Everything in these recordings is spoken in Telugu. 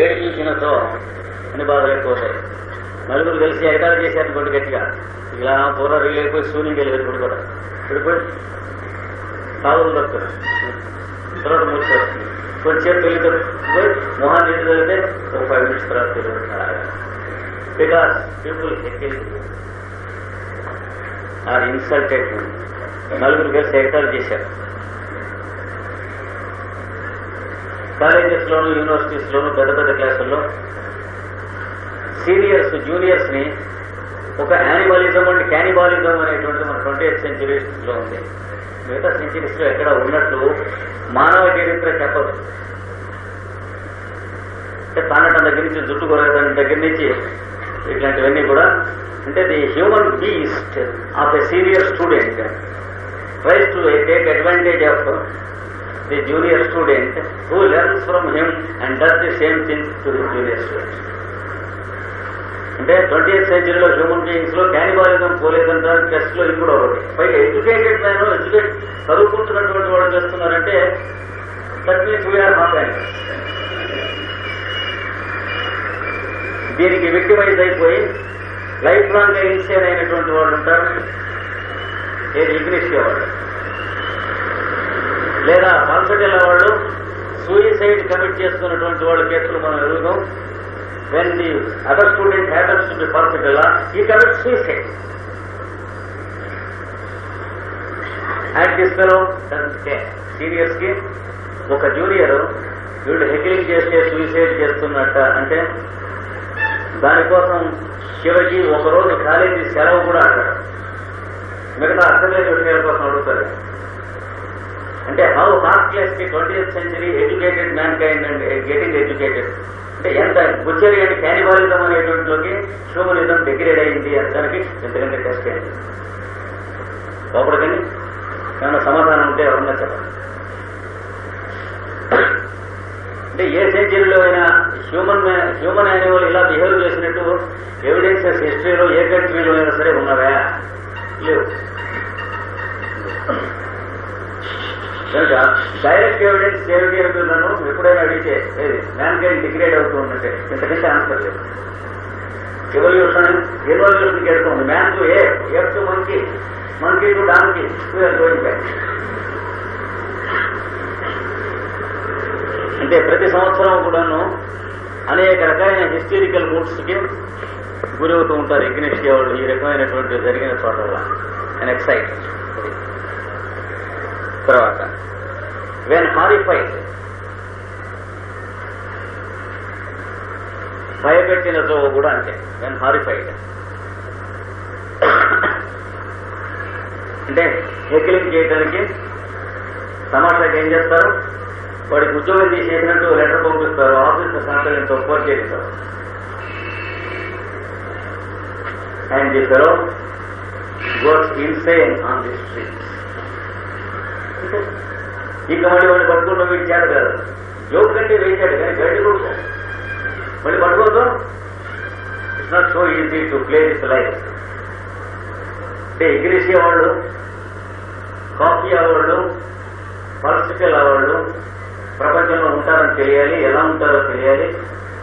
ఏడు తినతో అన్ని బాధలు ఎక్కువ నలుగురు కలిసి ఎగతాలు చేశారు కొద్ది గట్టిగా. ఇలా పూర్వ రీలు అయిపోయి శూన్యం వెళ్ళి ఇప్పుడు కూడా. ఇప్పుడు సాగులు దొరుకుతారు తర్వాత మూసేస్తారు కొంచెం పెళ్ళి పోయి మొహాన్ని నీళ్ళు ఒక ఫైవ్ మినిట్స్ తర్వాత తెలుగుతున్నారు బికాస్ పీపుల్ ఆర్ ఇన్సల్టెడ్ నలుగురు కలిసి ఎగతాలు చేశారు. కాలేజెస్ లోను యూనివర్సిటీస్ లోను పెద్ద పెద్ద క్లాసుల్లో సీనియర్స్ జూనియర్స్ని ఒక యానిమలిజం అండ్ క్యానిబాలిజం అనేటువంటి మన ట్వంటీ ఎయిత్ సెంచురీస్లో ఉంది. మిగతా సెంచురీస్లో ఎక్కడ ఉన్నట్లు మానవ చరిత్ర చెప్పదు. అంటే తానటం దగ్గర నుంచి జుట్టు కొరగడం దగ్గర నుంచి ఇట్లాంటివన్నీ కూడా అంటే the human beast of a senior student tries to take advantage of the junior student who learns from him and does the same thing to the junior student అంటే ట్వంటీ ఎయిత్ సెంచరీలో హ్యూమన్ బీయింగ్స్లో క్యానిబాలిజం పోలేదంటారు టెస్ట్లో ఇప్పుడు ఒకటి. పైగా ఎడ్యుకేటెడ్ మ్యాన్ ఎడ్యుకేట్ చదువుకుంటున్నటువంటి వాళ్ళు చేస్తున్నారంటే దట్ మీన్స్ వీఆర్ నాట్ దీనికి విక్టిమైజ్ అయిపోయి లైఫ్ లాంగ్ ఇన్సేన్ అయినటువంటి వాళ్ళు ఉంటారు. ఏది ఇగ్నిషియా వాళ్ళు? లేదా హాస్పిటల్ వాళ్ళు సూయిసైడ్ కమిట్ చేసుకున్నటువంటి వాళ్ళ కేసులు మనం ఎదుగుదాం. When the other student happens to be hospital ఈ కమిట్ సూయిసైడ్ అండ్ తీసుకెళ్ళం సీనియర్స్కి ఒక జూనియర్ వీళ్ళు హెకిలింగ్ చేస్తే సూయిసైడ్ చేస్తున్నట్ట అంటే దానికోసం శివజీ ఒకరోజు కాలేజీ సెలవు కూడా అడగడు. మిగతా అర్థమైన విషయాల కోసం అడుగుతారు అంటే how heartless the twenty century educated mankind and getting educated అంటే ఎంత బుచ్చరి అండ్ క్యానిబాలిజం అనేటువంటిలోకి హ్యూమనిజం డిగ్రేడ్ అయింది అనడానికి ఎంతకంటే టెస్ట్ అయింది. లోపలికని ఏమైనా సమాధానం ఉంటే ఎవరన్నా చెప్పండి. అంటే ఏ సెంచరీలో అయినా హ్యూమన్ హ్యూమన్ యానిమల్ ఇలా బిహేవ్ చేసినట్టు ఎవిడెన్సెస్ హిస్టరీలో ఏ కంట్రీలో అయినా సరే ఉన్నవా? లేవు. కనుక డైరెక్ట్ ఎవిడెన్స్ దేవుడి అని ఎప్పుడైనా అడిగితే ఏది మ్యాన్ డిగ్రేడ్ అవుతూ ఉన్నట్టే ఇంతకంటే ఆన్సర్ లేదు. ఎవల్యూషన్ ఎవల్యూషన్కి వెళ్తుంది. Man to ape to monkey monkey to donkey going back అంటే ప్రతి సంవత్సరం కూడాను అనేక రకాలైన హిస్టరికల్ మూడ్స్కి గురవుతూ ఉంటారు. ఇగ్నిషియా వాళ్ళు ఈ రకమైనటువంటి జరిగిన చోటల అండ్ ఎక్సైట్ తర్వాత. వెన్ హారిఫైడ్ భయపెట్టినతో కూడా అంతే. వెన్ హారిఫైడ్ అంటే హెకిలింగ్ చేయడానికి సమాజానికి ఏం చేస్తారు? వాడికి ఉద్యోగం తీసేసినట్టు లెటర్ పంపిస్తారు ఆఫీస్ సంతకంతో తక్కువ చేస్తారు and the work goes insane on the street ఇక మళ్ళీ వాడిని పట్టుకున్న వీడి చేత కాదు. జోక్ కంటే వేశాడు కానీ గడ్డి కొడుకో. మళ్ళీ పట్టుకోదు it's not so easy to play this life అంటే ఇంగ్లీషియా వాళ్ళు కాఫీ వాళ్ళు పాలిటికల్ వాళ్ళు ప్రపంచంలో ఉంటారని తెలియాలి ఎలా ఉంటారో తెలియాలి.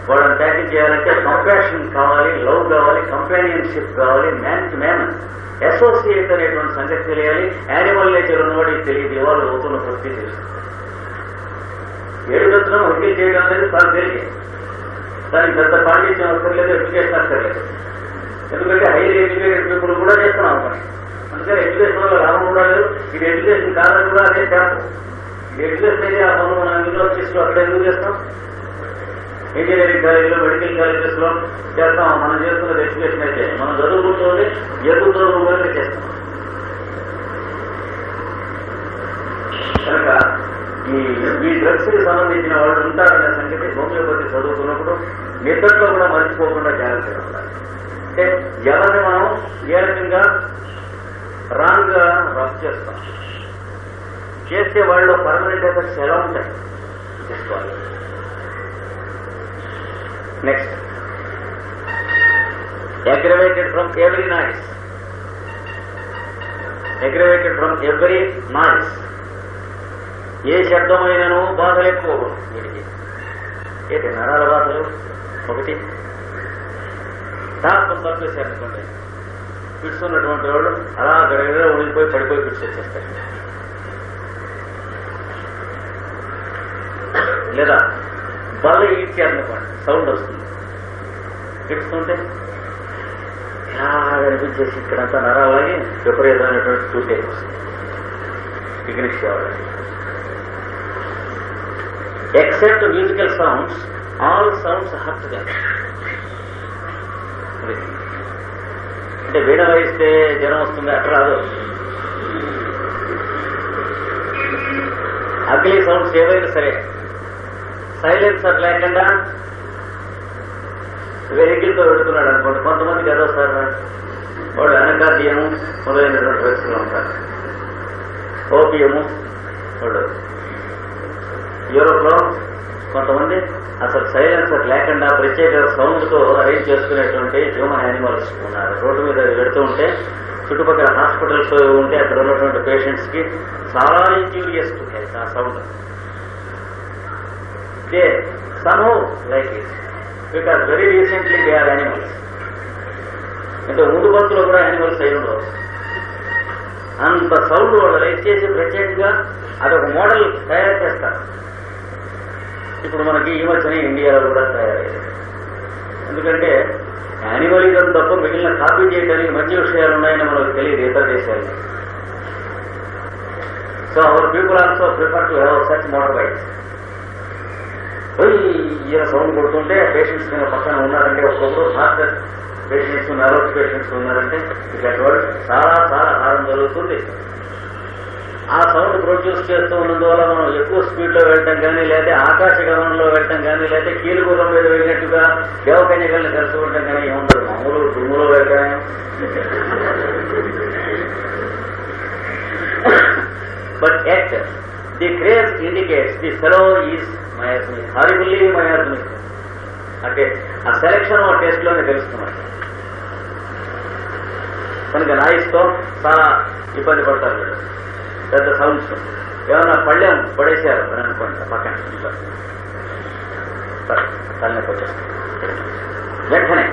వాళ్ళని ప్యాకేజ్ చేయాలంటే కంపాషన్ కావాలి లవ్ కావాలి కంపానియన్షిప్ కావాలి మ్యాన్ టు మ్యాన్ అసోసియేట్ అనేటువంటి సంగతి తెలియాలి. యానిమల్ నేచర్ ఉన్నవాడికి తెలియదు ఇవాళ అవుతున్న పరిస్థితి తెలుసు ఏడుగత్తులను హత్య చేయడం అనేది చాలా తెలియదు దానికి పెద్ద పాండిత్యం అక్కర్లేదు ఎడ్యుకేషన్ అక్కర్లేదు ఎందుకంటే హైలీ ఎడ్యుకేటెడ్ పీపుల్ కూడా చేస్తున్నాం పని అందుకని ఎడ్యుకేషన్ వల్ల లాభం కూడా లేదు. ఇది ఎడ్యుకేషన్ కాదని కూడా అదే చేస్తాం ఎడ్యుకేషన్ అయితే ఆ పనులు మనం యూనివర్సిటీస్లో అక్కడ ఎందుకు చేస్తాం? ఇంజనీరింగ్ కాలేజీలో మెడికల్ కాలేజెస్లో చేస్తాం మనం చేస్తున్న ఎడ్యుకేషన్ అయితే మనం చదువుకుంటుంది ఎదుగుతూ కూడా చేస్తాం. కనుక ఈ ఈ డ్రగ్స్కి సంబంధించిన వాళ్ళు ఉంటారనే సంగతి హోమియోపతి చదువుతున్నప్పుడు నిద్రలో కూడా మర్చిపోకుండా జాగ్రత్తగా ఉండాలి. అంటే ఎవరిని మనం ఏ రకంగా రాంగ్గా రఫ్ చేస్తాం? చేస్తే వాళ్ళు పర్మనెంట్ ఎఫెక్ట్స్ ఎలా ఉంటాయి చేసుకోవాలి next aggravated from every noise aggravated from every noise ఏ శబ్దమైనను బాధలు ఎక్కువ వీడికి. ఏంటి నరాల బాధలు? ఒకటి. తాపం తప్పేశారనుకోండి. ఫిట్స్ ఉన్నటువంటి వాళ్ళు అలా గడగడ ఉండిపోయి పడిపోయి ఫిట్స్ వచ్చేస్తారు లేదా బాగా ఈడ్చారనుకోండి సౌండ్ వస్తుంది. ఫిట్స్ ఉంటే బాగా అనిపించేసి ఇక్కడంతా నరాలని విపరీతమైనటువంటి టూటేక్ వస్తుంది. పిగ్నిష్ కావాలి. Except musical sounds all sounds హర్ట్గా అంటే వీణ వాయిస్తే జ్వరం వస్తుంది అట్లా రాదు అగ్లీ సౌండ్స్ ఏవైనా సరే సైలెన్సర్ లేకుండా వెహికల్తో పెడుతున్నాడు అనుకోండి. కొంతమంది కదా సార్ వాడు అనకార్యము మొదలైనటువంటి వ్యక్తులు ఉంటారు. ఓపియము వాడు. యూరోప్లో కొంతమంది అసలు సైలెన్సర్ లేకుండా ప్రత్యేక సౌండ్తో అరేంజ్ చేసుకునేటువంటి హ్యూమన్ యానిమల్స్ ఉన్నారు. రోడ్డు మీద పెడుతూ ఉంటే చుట్టుపక్కల హాస్పిటల్స్ ఉంటే అక్కడ ఉన్నటువంటి పేషెంట్స్కి చాలా ఇంజూరియస్ ఆ sound. They somehow like it because very recently they are animals అంటే ముందు బస్సులో కూడా యానిమల్స్ అయి ఉండవు. అంత సౌండ్ వాళ్ళు లైట్ చేసి ప్రత్యేకంగా అదొక మోడల్ తయారు చేస్తారు. ఇప్పుడు మనకి ఈ మధ్యన ఇండియాలో కూడా తయారయ్యాయి ఎందుకంటే యానిమలిజం తప్ప మిగిలిన కాపీ చేయడానికి మంచి విషయాలు ఉన్నాయని మనకు తెలియదు ఇతర దేశాలు so our people also prefer to have such model rights ఈయన సౌండ్ కొడుతుంటే పేషెంట్స్ మీద పక్కన ఉన్నారంటే ఒక్కొక్కరు హార్ట్ పేషెంట్స్ నర్వస్ పేషెంట్స్ ఉన్నారంటే ఇట్లాంటి వాళ్ళు చాలా చాలా హారం జరుగుతుంది. ఆ సౌండ్ ప్రొడ్యూస్ చేస్తూ ఉన్నందువల్ల మనం ఎక్కువ స్పీడ్లో వెళ్ళటం కానీ లేదా ఆకాశ గమనంలో వెళ్ళటం కానీ లేదా కీలుగుర్రం మీద వెళ్ళినట్టుగా దేవకన్యకల్ని కలుసుకోవటం కానీ ఏముండదు. మామూలు దుమ్ములో వెళ్ళటం. But at the craze indicates the fellow is miasmic horribly miasmic అంటే ఆ సెలెక్షన్ ఆ టెస్ట్లోనే తెలుస్తున్నాడు కనుక నాయిస్తో చాలా ఇబ్బంది పడతారు వీళ్ళు పెద్ద సౌండ్స్ ఏమన్నా పళ్ళెం పడేశారు అని అనుకోండి పక్కన ఇంట్లో. తలనొప్పి వచ్చేస్తుంది. వెంటనే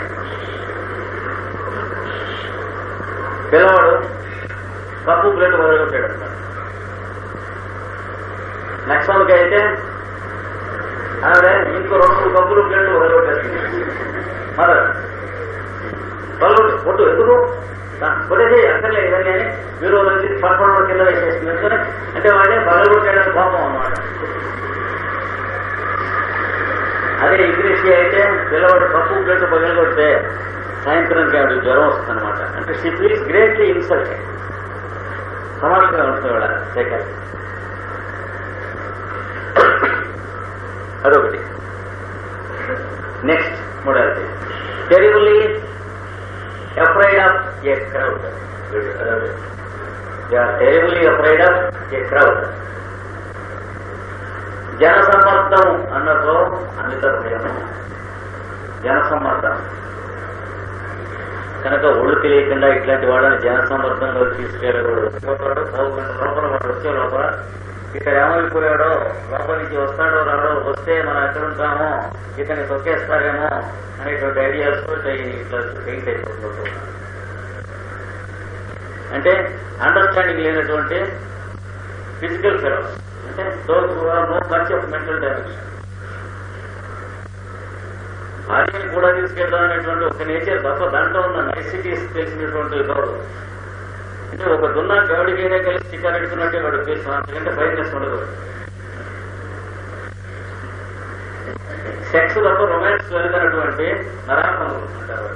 పిల్లవాడు కప్పు ప్లేట్ మొదలుపెట్టాడు అన్నమాట నెక్స్ట్ వాళ్ళకి అయితే ఆవిడ ఇంకో రెండు మూడు కప్పులు ప్లేట్లు మరి మదర్ పళ్ళు పొట్టు ఎందుకు? కొట్టేసి అక్కర్లే ఇవన్నీ అని మీరు నుంచి పడపడంలో కింద వేసేస్తుంది ఎందుకని? అంటే వాడే పగలు కోపం అన్నమాట. అదే ఇంగ్లీష్ అయితే పిల్లవాడు కప్పు ప్లేట్ పగలగొడితే సాయంత్రానికి ఆవిడ జ్వరం వస్తుంది అనమాట అంటే షీ ఫీల్స్ గ్రేట్లీ ఇన్సల్ట్ సమాజంగా ఉంటుంది వాళ్ళ శేఖర్. అదొకటి. నెక్స్ట్ మూడవది terribly afraid of a crowd They afraid of a crowd a crowd. జనసమ్మర్దం అన్నదో అమిత భయము జనసమ్మర్దం కనుక ఒళ్ళు తెలియకుండా ఇట్లాంటి వాళ్ళని జనసమ్మర్దంలో తీసుకెళ్ళకూడదు. పోతాడు పావు గంట లోపల వాడు వచ్చే లోపల. ఇక్కడ ఏమైపోయాడో లోపల నుంచి వస్తాడో రాడో వస్తే మనం ఎక్కడ ఉంటామో ఇతన్ని తొక్కేస్తారేమో అనేటువంటి ఐడియాస్ ఇట్లా ఫెయిల్ అయిపోతుంది. అంటే అండర్స్టాండింగ్ లేనటువంటి ఫిజికల్ ఫెలోస్ అంటే those no much of mental dimension భార్యని కూడా తీసుకెళ్దాం అనేటువంటి ఒక నేచర్ తప్ప దాంట్లో ఉన్న నైసిటీస్ తెలిసినటువంటి గౌరవం. అంటే ఒక దున్న గౌడికైనా కలిసి చికెన్ అడుగుతున్నట్టే వాడు ఉద్దేశం అంతకంటే ఫైర్నెస్ ఉండదు సెక్స్ తప్ప రొమాన్స్ వెళ్తున్నటువంటి నరాత్మకులు అంటారు.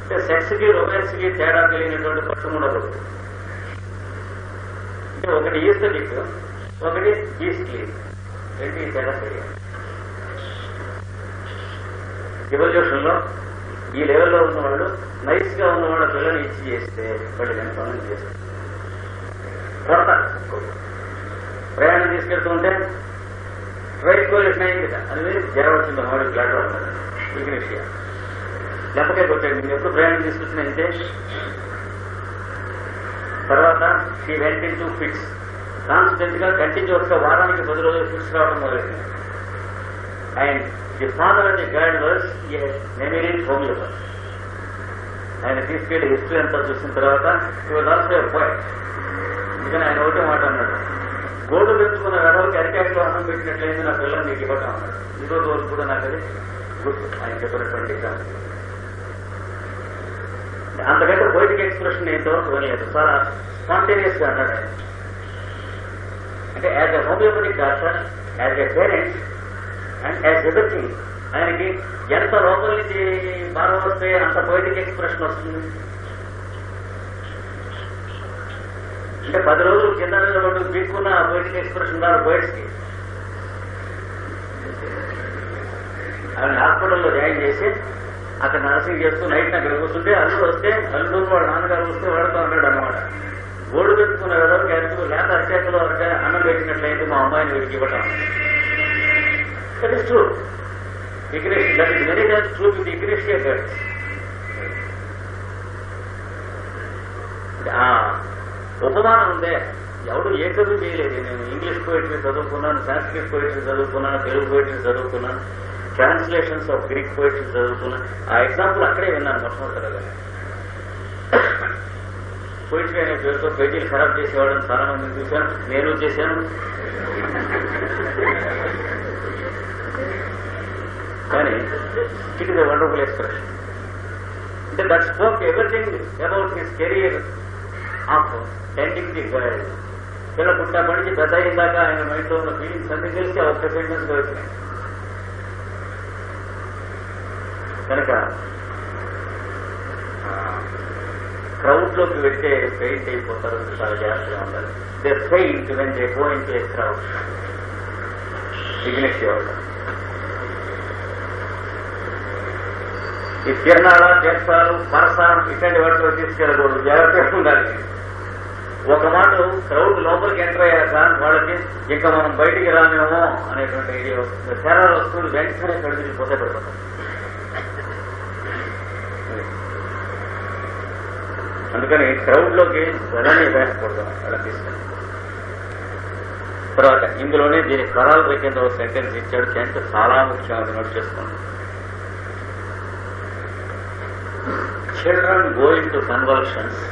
అంటే సెక్స్కి రొమాన్స్కి తేడా కలిగినటువంటి పక్షం ఉండదు. అంటే ఒకటి ఈస్థటిక్ ఒకటి ఈస్ట్లీ రెండు ఈ తేడా తెలియాలి ఎవల్యూషన్లో ఈ లెవెల్లో ఉన్న వాళ్ళు నైస్గా ఉన్న వాళ్ళ పిల్లల్ని ఇచ్చి చేస్తే వాళ్ళు దాన్ని పనులు చేస్తారు? ప్రయాణం తీసుకెళ్తుంటే రైట్ కోలేషన్ నైన్ కదా? అది జ్వరం వచ్చింది మామిడి ప్లాట్ఫామ్ విఘ్నేషియా లెప్పకే కొట్టాడు. నేను ఎప్పుడు ప్రయాణం తీసుకొచ్చినంటే తర్వాత ఈ వెంట ఇన్ టూ ఫిట్స్ కాన్స్టెంట్గా కంటిన్యూస్గా వారానికి పది రోజులు ఫిక్స్ రావడం మొదలైంది. And the father and the guide was eminent homoeopathy ఆయన తీసుకెళ్ళి హిస్టరీ అంతా చూసిన తర్వాత ఇవాళ ఆల్సో పాయింట్ అందుకని ఆయన ఒకటే మాట అన్నాడు. గోల్డ్ పెంచుకున్న వెడవకి అరికాయలో అన్నం పెట్టినట్లయింది నా పిల్లలు నీకు ఇవ్వటం. అన్నాడు ఈ రోజు కూడా నాకు అది గుర్తు ఆయన చెప్పినటువంటి అంతకంటే బయటికి ఎక్స్ప్రెషన్ ఏంటో వినలేదు చాలా స్పాంటేనియస్గా అన్నాడు ఆయన. అంటే as a homoeopathic doctor as a parents and as everything ఆయనకి ఎంత లోపల నుంచి బాధ వస్తే అంత బయటికి ఎక్స్ప్రెషన్ వస్తుంది. అంటే పది రోజులు కింద మీద రెండు పీక్కున్న బయటికి ఎక్స్ప్రెషన్ కాదు బయటికి. ఆయన హాస్పిటల్లో జాయిన్ చేసి అక్కడ నర్సింగ్ చేస్తూ నైట్ అక్కడ కూర్చుంటే అల్లుడు వస్తే అల్లుడు వాళ్ళ నాన్నగారు వస్తే వాడుతూ అన్నాడు అనమాట గోడు పెట్టుకున్న కదా అరుపు లేక అరిచేతలో అక్కడ అన్నం పెట్టినట్లయితే మా అమ్మాయిని వీడికి ఇవ్వటం. That is true. ఇగ్రేష్ that is many times true to ఇగ్రేషియా గర్ల్స్ ఉపమానం ఉందే. ఎవడు ఏ చదువు చేయలేదు. నేను ఇంగ్లీష్ పోయిటరీ చదువుకున్నాను సాంస్క్రిట్ పోయిటరీ చదువుకున్నాను తెలుగు పోయిటరీ చదువుకున్నాను ట్రాన్స్లేషన్స్ ఆఫ్ గ్రీక్ పోయిటరీ చదువుకున్నాను. ఆ ఎగ్జాంపుల్ అక్కడే విన్నాను మొట్టమొదటిగా పోయిటరీ అనే పేరుతో పేజీలు ఖరాబ్ చేసేవాళ్ళని చాలా మందిని చూశాను. నేను చేశాను. కానీ it is a wonderful expression అంటే that spoke everything about his career of ending the guide పిల్ల పుట్టినప్పటి నుంచి పెద్ద అయిందాక ఆయన మైండ్లో ఉన్న ఫీలింగ్స్ అన్ని తెలిసి ఆ ఒక్క సెంటెన్స్ వచ్చినాయి. కనుక క్రౌడ్లోకి వెళ్తే పెయింట్ అయిపోతారు చాలా జాగ్రత్తగా ఉండాలి. They paint when they go in a crowd business వాళ్ళు ఈ కిరణాల జంతాలు పరస ఇట్లాంటి వాటిలో తీసుకెళ్ళకూడదు. జాగ్రత్తగా ఉండాలి. ఒక మాట క్రౌడ్ లోపలికి ఎంటర్ అయ్యాక వాళ్ళకి ఇంకా మనం బయటికి రానేమో అనేటువంటి ఐడియా తెర వస్తువులు వెంటనే కడిగి పోతే పెడతాం అందుకని క్రౌడ్లోకి వెళ్ళని వేయకూడదు అలా తీసుకెళ్ళి. తర్వాత ఇందులోనే దీని కరాల కింద ఒక సెంటెన్స్ ఇచ్చాడు. చెంత చాలా ముఖ్యం అది నోట్ చేసుకోండి. Children going to convulsions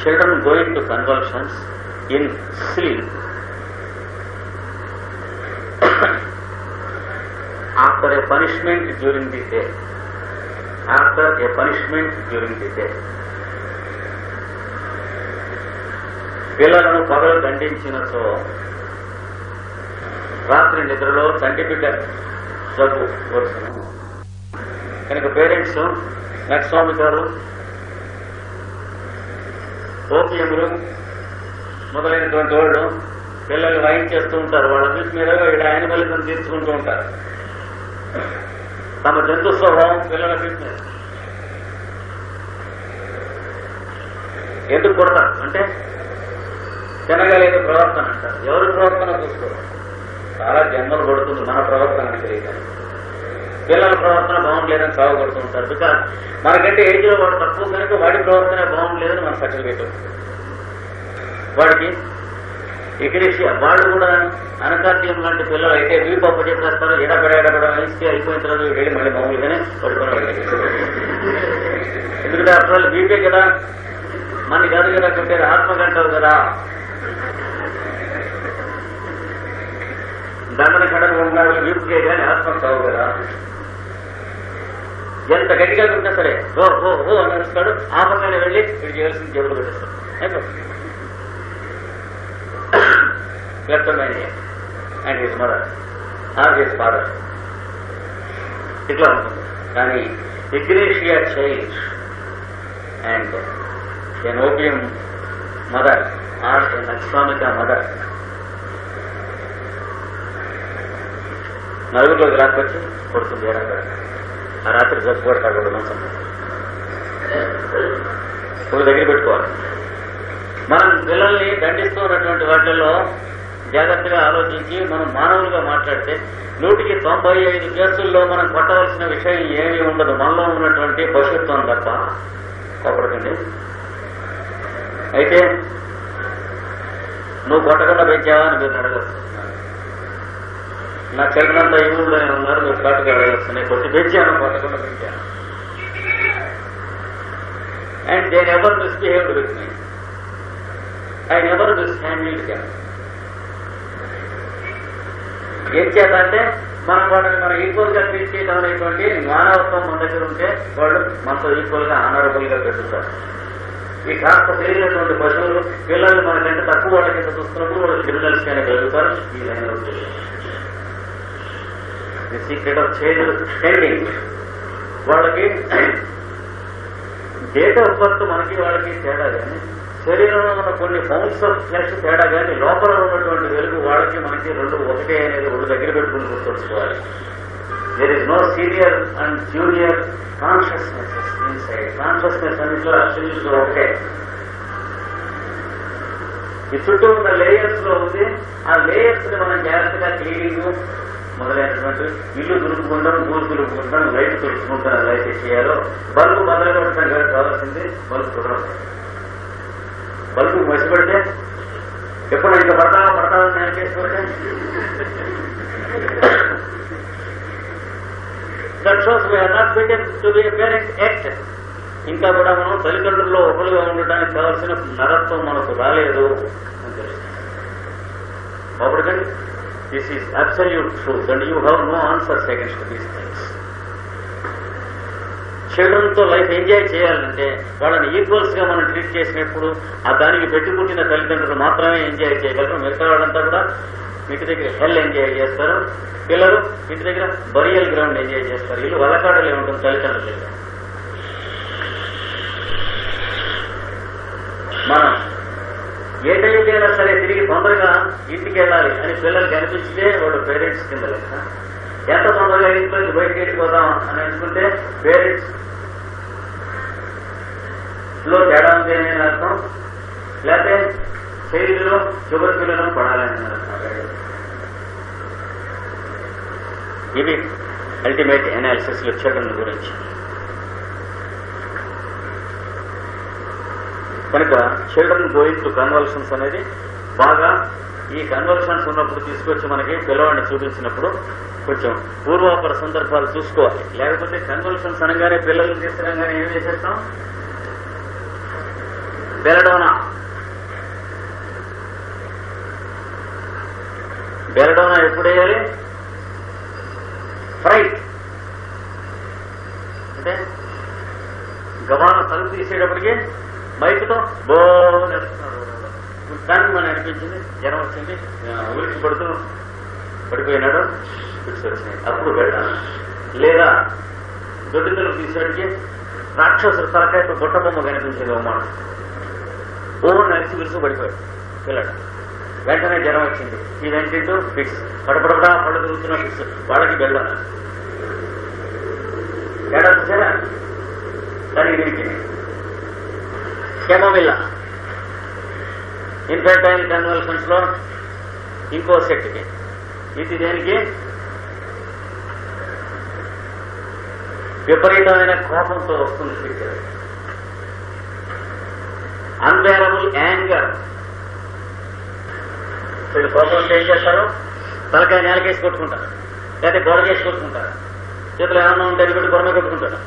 children going to convulsions in sleep after a punishment during the day. After a punishment during the day. పిల్లలను పగలు దండించినచో రాత్రి నిద్రలో తండ్రి బిడ్డ జబ్బు వరుసను కనుక పేరెంట్స్ నక్స్వామి గారు ఓపియములు మొదలైనటువంటి వాళ్ళు పిల్లలు వాయించేస్తూ ఉంటారు. వాళ్ళ చూసి మీద ఆయన ఫలితం తీర్చుకుంటూ ఉంటారు. తమ జంతు స్వభావం పిల్లల ఫిట్నెస్ ఎందుకు కొడతారు? అంటే తినగలేదు ప్రవర్తన అంటారు. ఎవరి ప్రవర్తన చూసుకోవాలి చాలా జన్మలు కొడుతుంది మన ప్రవర్తన తెలియదు. పిల్లల ప్రవర్తన బాగుండలేదని సాగుపడుతూ ఉంటారు. బికాస్ మనకంటే ఏజ్లో వాడు తక్కువ కనుక వాడి ప్రవర్తన బాగుండలేదని మన సర్టిఫికేట్ వాడికి ఎగిరేషియా వాళ్ళు కూడా అనకార్యం లాంటి పిల్లలు అయితే వీపు అప్పు చెప్పేస్తారు ఎడబెడ ఎడబెడ ఇస్తే అయిపోయిన తర్వాత వెళ్ళి మళ్ళీ మామూలుగానే పడుకొని ఎందుకంటే అసలు వీపే కదా మన కాదు కదా కట్టారు ఆత్మగంటారు కదా. దండన కడలు ఉండాలి వీపుకే కానీ ఆత్మ కావు కదా. ఎంత గట్టిగా ఉన్నా సరే ఓ ఓ ఓ అని అరుస్తాడు. ఆ పక్కన వెళ్ళి వీడు చేయాల్సింది జబ్బులు పెట్టేస్తాడు అయిపోతుంది kleptomania and his mother or his father ఇట్లా ఉంటుంది. కానీ ఇగ్రేషియా child and N opium mother. Or N అస్వామిక mother. నలుగురిలోకి రాకొచ్చి కొడుతుంది ఏడాది ఆ రాత్రి జబ్బు పడతాడు కూడా ఒక దగ్గర పెట్టుకోవాలి. మనం పిల్లల్ని దండిస్తున్నటువంటి వాటిల్లో జాగ్రత్తగా ఆలోచించి మనం మానవులుగా మాట్లాడితే నూటికి తొంభై ఐదు కేసుల్లో మనం కొట్టవలసిన విషయం ఏమీ ఉండదు. మనలో ఉన్నటువంటి పశుత్వం తప్ప. కొప్పడకండి అయితే నువ్వు కొట్టకుండా పెంచావా అని మీరు అడగచ్చు నా చిల్డ్రన్ అంతా ఈ ఊళ్ళోనే ఉన్నారు మీరు కాటుగా వెళ్ళొస్తున్నాయి నేను కొట్టి పెంచాను పట్టకుండా పెంచాను and they never misbehaved with me I never mishandled them ఏం చేత అంటే మనం వాళ్ళని మనం ఈక్వల్గా ట్రీట్ చేయడం అనేటువంటి మానవత్వం మన దగ్గర ఉంటే వాళ్ళు మనతో ఈక్వల్గా ఆనరబుల్గా పెరుగుతారు ఈ కాస్త పెరిగినటువంటి పశువులు పిల్లలు మనకంటే తక్కువ వాళ్ళ కింద చూస్తున్నప్పుడు వాళ్ళు క్రిమినల్స్ గానే పెరుగుతారు ఈ లైన్లో the secret of change spending వాళ్ళకి డేట్ ఆఫ్ బర్త్ మనకి వాళ్ళకి తేడా కానీ శరీరంలో ఉన్న కొన్ని పౌండ్స్ ఆఫ్ ఫ్లెష్ తేడా కానీ లోపల ఉన్నటువంటి వెలుగు వాళ్ళకి మనకి రెండు ఒకటే అనేది రెండు దగ్గర పెట్టుకుని గుర్తుంచుకోవాలి. There is no senior and junior consciousness inside consciousness అన్నింటిలో అబ్సల్యూట్ ఒకటే. ఈ చుట్టూ ఉన్న లేయర్స్లో ఉంది. ఆ లేయర్స్ని మనం జాగ్రత్తగా క్లీనింగ్ మొదలైనటువంటి ఇల్లు దులుపుకుంటాం ఊరు దులుపుకుంటాం లైట్ తుడుచుకుంటాం ఎలా అయితే చేయాలో బల్బు మొదలైనటువంటి కావాల్సింది బల్బు కుదరం బల్బు మసిపెడితే ఎప్పుడు ఇంకా పడతావా పడతావా నేను చేసుకుంటే that shows we're not fitted to be parent act ఇంకా కూడా మనం తల్లిదండ్రుల్లో ఒకరుగా ఉండడానికి కావాల్సిన నరత్వం మనకు రాలేదు అని తెలుస్తుంది. అప్పటికండి this is absolute truth and you have no answers against these things. చిల్డ్రన్తో లైఫ్ ఎంజాయ్ చేయాలంటే వాళ్ళని ఈక్వల్స్గా మనం ట్రీట్ చేసినప్పుడు ఆ దానికి పెట్టుకుంటున్న తల్లిదండ్రులు మాత్రమే ఎంజాయ్ చేయగలరు. మిగతా వాళ్ళంతా కూడా ఇంటి దగ్గర హెల్ ఎంజాయ్ చేస్తారు. పిల్లలు ఇంటి దగ్గర బరియల్ గ్రౌండ్ ఎంజాయ్ చేస్తారు. వీళ్ళు వలకాడలే ఉంటుంది తల్లిదండ్రుల దగ్గర. మనం ఏ టైంకైనా సరే తిరిగి తొందరగా ఇంటికి వెళ్ళాలి అని పిల్లలకి అనిపించితే వాళ్ళు పేరెంట్స్ కింద లెక్క. ఎంత తొందరగా ఇంట్లోకి బయటకి వెళ్ళిపోదాం అని అనుకుంటే పేరెంట్స్లో తేడా ఉంది అని అర్థం. లేకపోతే శరీరంలో షుగర్ పిల్లలను పడాలని అర్థం. ఇవి అల్టిమేట్ అనాలిసిస్లో చిల్డ్రన్ గురించి. కనుక చిల్డ్రన్ గోయింగ్ టు కన్వల్షన్స్ అనేది బాగా ఈ కన్వల్షన్స్ ఉన్నప్పుడు తీసుకొచ్చి మనకి పిల్లవాడిని చూపించినప్పుడు కొంచెం పూర్వాపర సందర్భాలు చూసుకోవాలి. లేకపోతే కన్వల్షన్స్ అనగానే పిల్లల్ని తీసుకురాగానే ఏం చేసేస్తాం? బెలడోనా బెరడోనా ఎప్పుడు వేయాలి? ఫ్రైట్ అంటే గవాన తలుపు తీసేటప్పటికి మైకుతో బో కానీ మనం అనిపించింది జ్వరం వచ్చింది. ఆ, ఉలికి పడుతూ పడిపోయినాడు. ఫిక్స్ వచ్చినాయి అప్పుడు పెట్టాను లేదా దొడ్డి తీసేటికి రాక్షసుడు తలకాయ గొట్ట బొమ్మ కనిపించింది ఓ మాట ఓ నడిచి విరుసు పడిపోయాడు. పిల్లడు వెంటనే జ్వరం వచ్చింది. ఈ వెంటింటూ ఫిక్స్ పడపడపడా పళ్ళు తిరుగుతున్న ఫిక్స్ వాళ్ళకి వెళ్ళాను ఎడ చూసారా దానికి దీనికి కెమోమిల్లా ఇన్ఫెంటైల్ కన్వల్షన్స్లో ఇంకో సెట్కి. ఇది దేనికి? విపరీతమైన కోపంతో వస్తుంది పిక్చర్ అన్బేరబుల్ యాంగర్ వీళ్ళు కోపంతో ఏం చేస్తారు? తలకాయ నేలకేసి కొట్టుకుంటారు. లేకపోతే గోడకేసి కొట్టుకుంటారు. చేతులు ఏమన్నా ఉంటే అది పెట్టి గొడవ కొట్టుకుంటారు.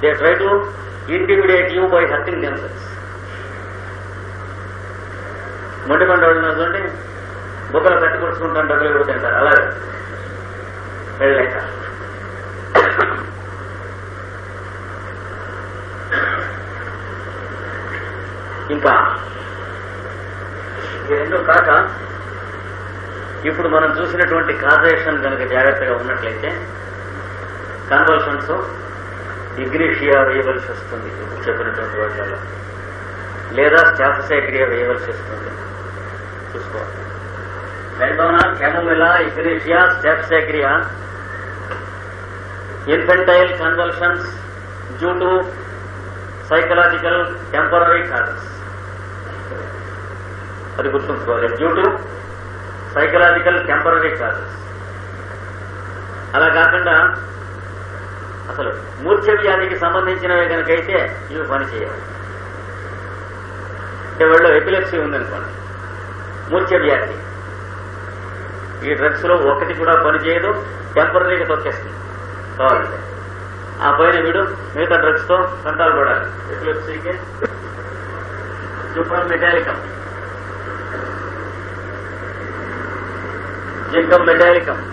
They try to intimidate you hurting themselves మొండికొండ వాళ్ళు చూడండి బుక్కలు కట్టి కొట్టుకుంటాను డబ్బులు కూడా తింటారు. అలాగే. వెళ్ళలేక ఇంకా ఈ రెండు కాక ఇప్పుడు మనం చూసినటువంటి కాజేషన్ కనుక జాగ్రత్తగా ఉన్నట్లయితే కన్వల్షన్స్ ఇగ్నిషియా వేయవలసి వస్తుంది. ఇప్పుడు చెప్పినటువంటి వాటిలో లేదా స్టాఫసైక్రియా వేయవలసి వస్తుంది. చూసుకోవాలి belladonna chamomilla ignatia staphysagria infantile convulsions due to psychological temporary causes అది గుర్తుంచుకోవాలి due to psychological temporary causes అలా కాకుండా అసలు మూర్ఛ వ్యాధికి సంబంధించినవి కనుకైతే ఇవి పని చేయాలి అంటే వాళ్ళు ఎపిలెప్సీ ఉందనుకోండి. మూర్ఛ వ్యాధి ఈ డ్రగ్స్లో ఒకటి కూడా పనిచేయదు టెంపరీగా తొక్కేస్తుంది. కావాలంటే. ఆ పైన వీడు మిగతా డ్రగ్స్తో కంట్రోల్ పడాలి. ఎపిలెప్సీకి సూపర్ మెటాలికం. జింకం మెటాలికం.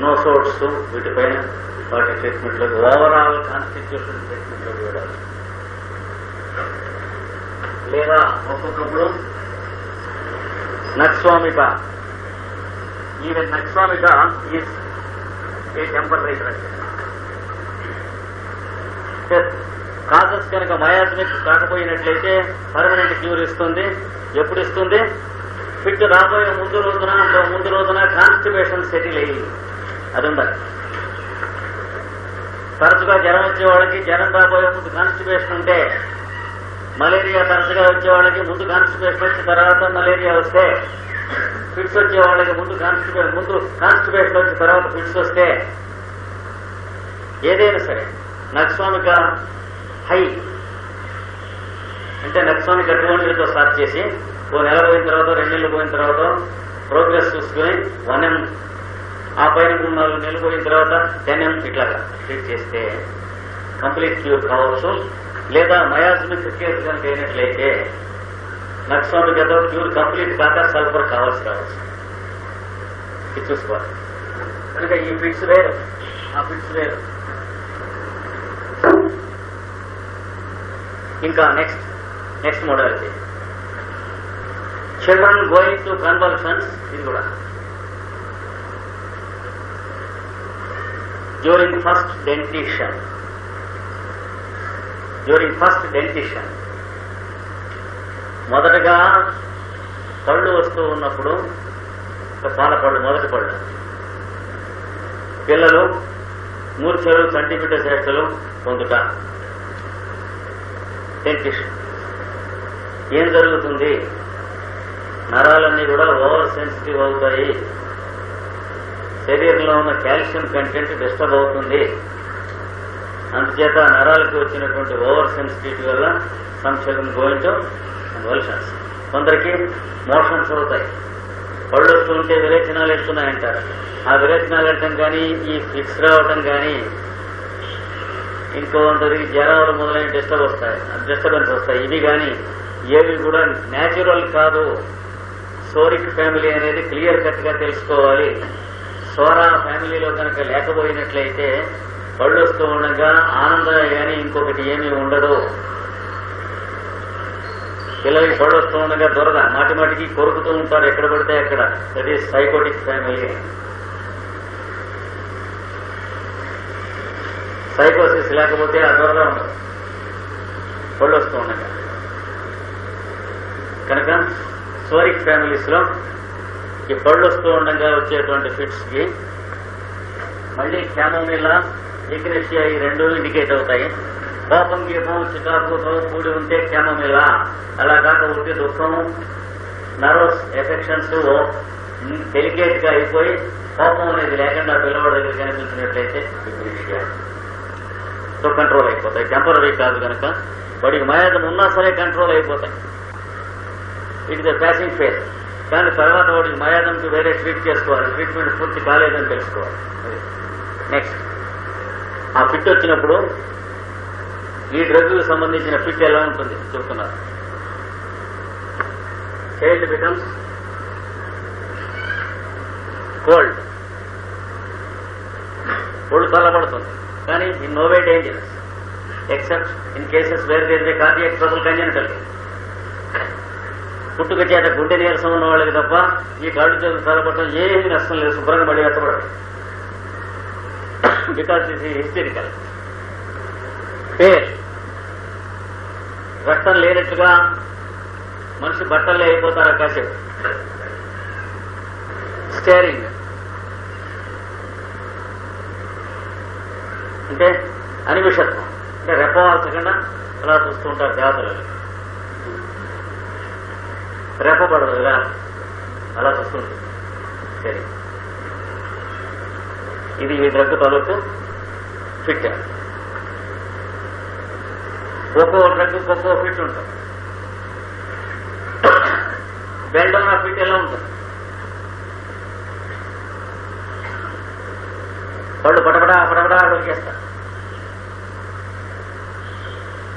నో సోట్స్ వీటిపైన వాటి ట్రీట్మెంట్లో ఓవరాల్ కాన్స్టిట్యూషన్ ట్రీట్మెంట్లో చూడాలి లేదా ఒక్కొక్కప్పుడు nux vomica even nux vomica is a temporary drug causes కనుక మయాజ్మిక్ కాకపోయినట్లయితే పర్మనెంట్ క్యూర్ ఇస్తుంది. ఎప్పుడు ఇస్తుంది? ఫిట్ రాబోయే ముందు రోజున ముందు రోజున కాన్స్టిపేషన్ సెటిల్ అయ్యి. అది ఉండాలి తరచుగా జ్వరం వచ్చే వాళ్ళకి జ్వరం రాబోయే ముందు కాన్స్టిపేషన్ ఉంటే మలేరియా తరచుగా వచ్చే వాళ్ళకి ముందు కాన్స్టిపేషన్ వచ్చిన తర్వాత మలేరియా వస్తే ఫిట్స్ వచ్చే వాళ్ళకి ముందు కాన్స్టిపేషన్ ముందు కాన్స్టిపేషన్ వచ్చిన తర్వాత ఫిట్స్ వస్తే ఏదైనా సరే నక్స్వామిక హై అంటే నక్స్వామిక అటువంటితో స్టార్ట్ చేసి ఓ నెల పోయిన తర్వాత రెండు నెలలు పోయిన తర్వాత ప్రోగ్రెస్ చూసుకుని వన్ ఎం ఆ పైన మూడు నాలుగు నెలలు పోయిన తర్వాత టెన్ ఎం ఇట్లాగా ట్రీట్ చేస్తే కంప్లీట్ క్యూర్ కావచ్చు. లేదా మయాజ్మిక్ కేసు కనుక అయినట్లయితే నక్స్వామికతో క్యూర్ కంప్లీట్ కాక సల్ఫర్ కావాల్సి రావచ్చు. ఇది చూసుకోవాలి. కనుక ఈ ఫిట్స్ వేరు ఆ ఫిట్స్ వేరు ఇంకా next next modality children going to convulsions ఇది కూడా. During first dentition during first dentition మొదటగా పళ్ళు వస్తూ ఉన్నప్పుడు పాల పళ్ళు మొదటి పళ్ళు. పిల్లలు మూర్ఛలు చంటిబిడ్డ చేష్టలు పొందుట. డెంటిషన్ ఏం జరుగుతుంది? నరాలన్నీ కూడా ఓవర్ సెన్సిటివ్ అవుతాయి. శరీరంలో ఉన్న కాల్షియం కంటెంట్ డిస్టర్బ్ అవుతుంది. అందుచేత నరాలకు వచ్చినటువంటి ఓవర్ సెన్సిటివిటీ వల్ల సంక్షేమం గోయించడం అందువల్ల కొందరికి మోషన్స్ అవుతాయి. పళ్ళు వస్తుంటే విరేచనాలు ఇస్తున్నాయంటారు ఆ విరేచనాలు ఇవ్వటం కానీ ఈ ఫిక్స్ రావటం కానీ ఇంకొందరికి జ్వరాలు మొదలైన డిస్టర్బ్ వస్తాయి డిస్టర్బెన్స్ వస్తాయి. ఇవి కానీ ఏవి కూడా న్యాచురల్ కాదు. సోరిక్ ఫ్యామిలీ అనేది క్లియర్ కట్గా తెలుసుకోవాలి. సోరా ఫ్యామిలీలో కనుక లేకపోయినట్లయితే పళ్ళు వస్తూ ఉండగా ఆనందం కానీ ఇంకొకటి ఏమీ ఉండదు. పిల్లలకి పళ్ళు వస్తూ ఉండగా దొరద. మాటి మాటికి కొరుకుతూ ఉంటారు. ఎక్కడ పడితే అక్కడ. దట్ ఈస్ సైకోటిక్ ఫ్యామిలీ సైకోసిస్ లేకపోతే ఆ దొరద ఉండదు. పళ్ళు వస్తూ ఉండగా. కనుక సోరిక్ ఫ్యామిలీస్లో ఈ పళ్ళు వస్తూ ఉండగా వచ్చేటువంటి ఫిట్స్కి మళ్ళీ క్యామోమిలా ఈగ్నేషియా ఈ రెండు ఇండికేట్ అవుతాయి. కోపం గీపం చికాకుతో కూడి ఉంటే క్యామోమిలా అలా కాకపోతే దుఃఖం నర్వస్ ఎఫెక్షన్స్ డెలికేట్గా అయిపోయి కోపం అనేది లేకుండా పిల్లవాడి దగ్గర కనిపించినట్లయితే ఈగ్నేషియా సో కంట్రోల్ అయిపోతాయి. టెంపరీ కాదు కనుక వాడికి మయాదం ఉన్నా సరే కంట్రోల్ అయిపోతాయి. ఇట్ ఇస్ ప్యాసింగ్ ఫేస్ కానీ తర్వాత వాడికి మయాదంతో వేరే ట్రీట్ చేసుకోవాలి. ట్రీట్మెంట్ పూర్తి కాలేదని తెలుసుకోవాలి. నెక్స్ట్ ఆ ఫిట్ వచ్చినప్పుడు ఈ డ్రగ్కు సంబంధించిన ఫిట్ ఎలా ఉంటుంది? చెప్తున్నారు. చైల్డ్ బికమ్స్ కోల్డ్ ఒళ్ళు చల్లబడుతుంది. కానీ in no way dangerous. Except in cases where there cardiac trouble congenital పుట్టుక చేత గుండె నీరసం ఉన్న వాళ్ళకి తప్ప ఈ కాళ్ళు చేతులు చల్లబడటం ఏమీ నష్టం లేదు. శుభ్రంగా మళ్ళీ ఎత్తబడదు బికాస్ దిస్ ఈ హిస్టరికల్ పేర్ రక్తం లేనట్టుగా మనిషి బట్టలే అయిపోతారు కాసేపు స్టేరింగ్ అంటే అనిమిషత్వం. అంటే రెప్పవాల్సకుండా అలా చూస్తూ ఉంటారు జాతరలు. రెప్పపడదు ఇలా అలా చూస్తుంది. సరే. ఇది ఈ డ్రగ్ తాలూకు ఫిట్. ఒక్కో డ్రగ్ ఒక్కో ఫిట్ ఉంటుంది. ఆ ఫిట్ ఎలా ఉంటుంది? వాళ్ళు పటపడా పటపడా చేస్తారు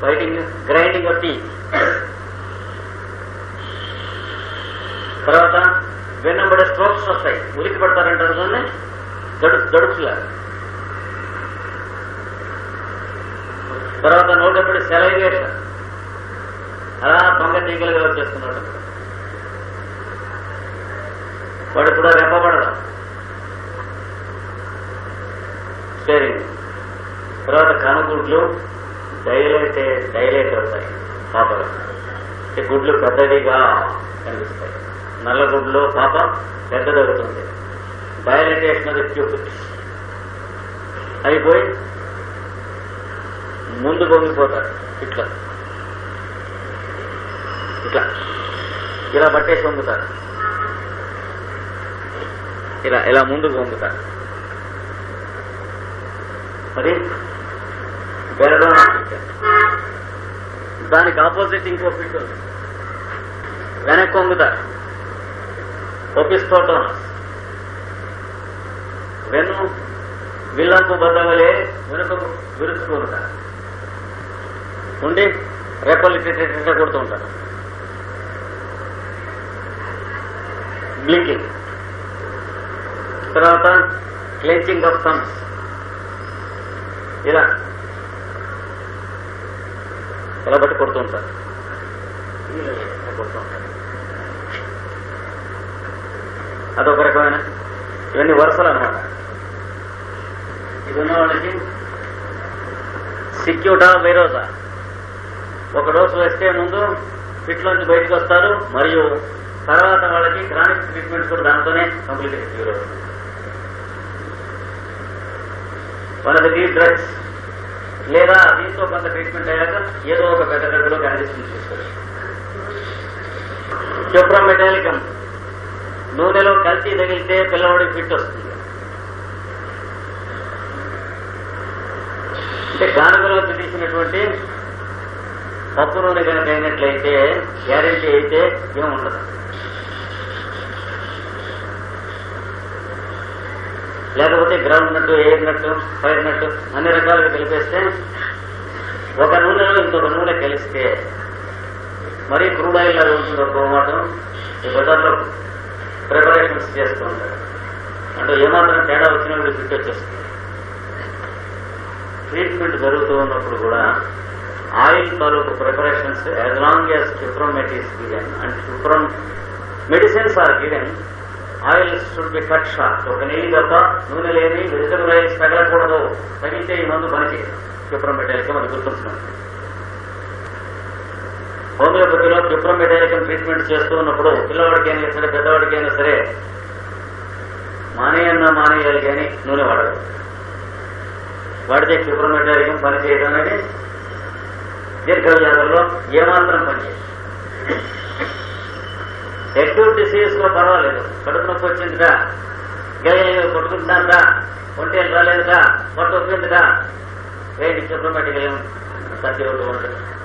బయటింగ్ గ్రైండింగ్ ఆఫ్ టీ తర్వాత వెన్నబడే స్ట్రోక్స్ వస్తాయి ఉరికి పడతారంటారు దాన్ని గడుపు గడుపులా తర్వాత నోటెప్పుడు సెలైవేషన్ అలా దొంగ తీగలుగా వచ్చేస్తున్నాడు వాడు కూడా రెప్పబడదా సరే. తర్వాత కనుగుడ్లు డైలైట్ డైలైట్ అవుతాయి. పాపలు గుడ్లు పెద్దవిగా కనిపిస్తాయి నల్ల పాప పెద్దదవుతుంది. డైలైటేషన్ అది అయిపోయి ముందు పొంగిపోతారు. ఇట్లా. ఇట్లా. ఇలా పట్టేసి పొంగుతారు. ఇలా ఇలా ముందుకు పొంగుతారు. మరి బెరడోనా దానికి ఆపోజిట్ ఇంకో ఫిట్ ఉంది. వెనక్కి వంగుతారు ఒపిస్తోటోనస్ వెను విల్లంపు బద్దవలే వెనుకకు విరుచుకుంటారు. ఉండి రెప్పలు ఇట్ట కొడుతూ ఉంటారు. బ్లింకింగ్ తర్వాత క్లెంచింగ్ ఆఫ్ థమ్స్ ఇలా ఇలా బట్టి కొడుతూ ఉంటారు కొడుతూ ఉంటారు. అదొక రకమైన ఇవన్నీ వరుసలు అనమాట ఇది ఉన్న వాళ్ళకి సిక్యూటా బైరోజా ఒక డోసు వేస్తే ముందు ఫిట్లోంచి బయటకు వస్తారు మరియు తర్వాత వాళ్ళకి క్రానిక్ ట్రీట్మెంట్ కూడా దాంతోనే కంప్లీట్ క్యూర్ అవుతుంది వాళ్ళకి డ్రగ్స్ లేదా దీంతో కొంత ట్రీట్మెంట్ అయ్యాక ఏదో ఒక పెద్ద డ్రగ్లో కండిషన్ తీసుకోవచ్చు కెప్రోమెటాలికం నూనెలో కల్తీ తగిలితే పిల్లవాడికి ఫిట్ వస్తుంది. అంటే గానుగలో తీసినటువంటి పప్పు నూనె కనుక అయినట్లయితే గ్యారంటీ అయితే ఏముండదు లేకపోతే గ్రౌండ్ నట్టు ఎయిర్ నట్టు ఫైర్ నట్టు అన్ని రకాలుగా కలిపేస్తే ఒక నూనెలో ఇంకొక నూనె కలిస్తే మరీ క్రూడ్ ఆయిల్ అది ఉంటుంది ఒక మాట ఈ బజార్లో ప్రిపరేషన్స్ చేస్తూ ఉంటాడు అంటే ఏమాత్రం తేడా వచ్చినప్పుడు ఫిట్ వచ్చేస్తుంది. ట్రీట్మెంట్ జరుగుతూ ఉన్నప్పుడు కూడా ఆయిల్ తాలూకు preparations as long as cuprum met is given and cuprum medicines are given oil should be cut short ఒక నెయ్యి తప్ప నూనె లేని వెజిటబుల్ ఆయిల్స్ తగలకూడదు. తగిలితే ఈ మందు పనిచేయదు. క్యూప్రోమెటాలికం అది గుర్తుంటున్నాను హోమియోపతిలో క్యూప్రోమెటాలికం ట్రీట్మెంట్ చేస్తూ ఉన్నప్పుడు పిల్లవాడికైనా సరే పెద్దవాడికైనా సరే మానేయన్నా మానేయాలి కానీ నూనె వాడదు. వాడితే క్యూప్రోమెటాలికం పనిచేయడం అనేది దీర్ఘవ్యాధుల్లో ఏమాత్రం పనిచేయదు. ఎక్యూట్ డిసీజ్లో పర్వాలేదు. కడుపు నొప్పి వచ్చిందిగా గయ్య కొట్టుకుంటున్నారా ఒంటేలు రాలేదుగా పొట్ట ఒప్పిందిగా వేడి క్యూప్రోమెటిక్ తగ్గి ఉంటుంది